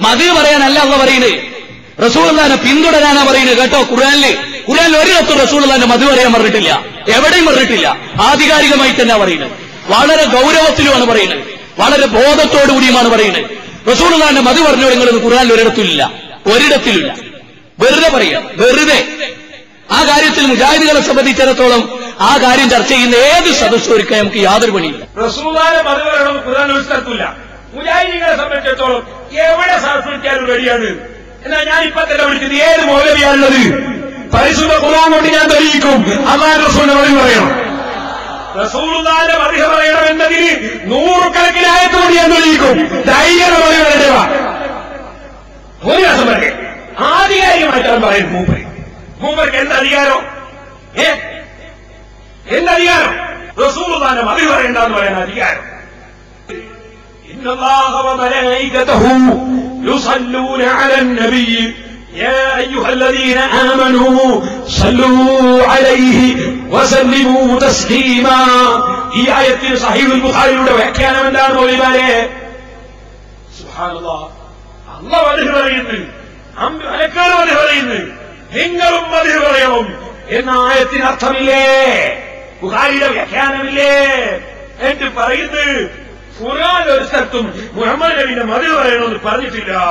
മതി പറയാനല്ല അല്ല പറയുന്നത്. റസൂള്ളാനെ പിന്തുടരാനാ പറയുന്നത് കേട്ടോ ഖുർആനിൽ. ഖുർആനിൽ ഒരിടത്തും റസൂള്ളാന്റെ മതി പറയാൻ പറഞ്ഞിട്ടില്ല. എവിടെയും പറഞ്ഞിട്ടില്ല. ആധികാരികമായി തന്നെ പറയുന്നത്. വളരെ ഗൗരവത്തിലുമാണ് പറയുന്നത്. വളരെ ബോധത്തോടു കൂടിയുമാണ് പറയുന്നത്. റസൂള്ളാന്റെ മതി പറഞ്ഞു നിങ്ങൾ ഖുർആനിൽ ഒരിടത്തിലില്ല ഒരിടത്തിലില്ല വെറുതെ പറയാം. വെറുതെ. ആ കാര്യത്തിൽ മുജാഹിദുകളെ സംബന്ധിച്ചിടത്തോളം ആ കാര്യം ചർച്ച ചെയ്യുന്ന ഏത് സദസ്സും നമുക്ക് യാതൊരു പണിയില്ല. മതപരണം ഖുർആൻ ഒരു സ്ഥലത്തില്ല മുജാഹിദികളെ സംബന്ധിച്ചിടത്തോളം എവിടെ സമർപ്പിക്കാനും റെഡിയാണ്. എന്നാ ഞാൻ ഇപ്പൊ തന്നെ വിളിച്ചത് ഏത് മൗലവിയാണുള്ളത്? പരിശുദ്ധ ഖുർആൻ കൊണ്ട് ഞാൻ തെളിയിക്കും. അള്ളാഹ് റസൂലിനെ മതി പറയണം. റസൂലിന്റെ മതിഹ പറയണം എന്നതിന് നൂറുകണക്കിന് ആയത്തുകൊണ്ട് ഞാൻ തെളിയിക്കും. ധൈര്യം മതി പറയണ ഒരു ദിവസം പറയേ ആധികാരികമായിട്ടാണ് പറയുന്നത് മൂപ്പര്. മൂപ്പർക്ക് എന്ത് അധികാരം? ഏ? എന്ത് അധികാരം? റസൂലുള്ളാന്റെ മതി പറയണ്ടെന്ന് പറയുന്ന അധികാരം. إن الله وملائكته يصلون على النبي يا أيها الذين آمنوا صلوا عليه وسلموا تسليما ഈ ആയത്തിന് സഹീബുൽ ബുഖാരിയുടെ വ്യാഖ്യാനം എന്താണ് മൗലിമാരെ സുബ്ഹാനല്ലാഹ് അല്ല മതിഹ് പറയുന്നു അലക്കാണ് മതിഹ് പറയുന്നു നിങ്ങളും മതിഹ് പറയണം എന്ന ആയത്തിന് അർത്ഥമില്ലേ ബുഖാരിയുടെ വ്യാഖ്യാനമില്ലേ എന്ന് പറയുന്നത് ഖുർആൻ ഒരു സ്ഥലത്തും മുഹമ്മദ് നബിന്റെ മതി പറയണമെന്ന് പറഞ്ഞിട്ടില്ല.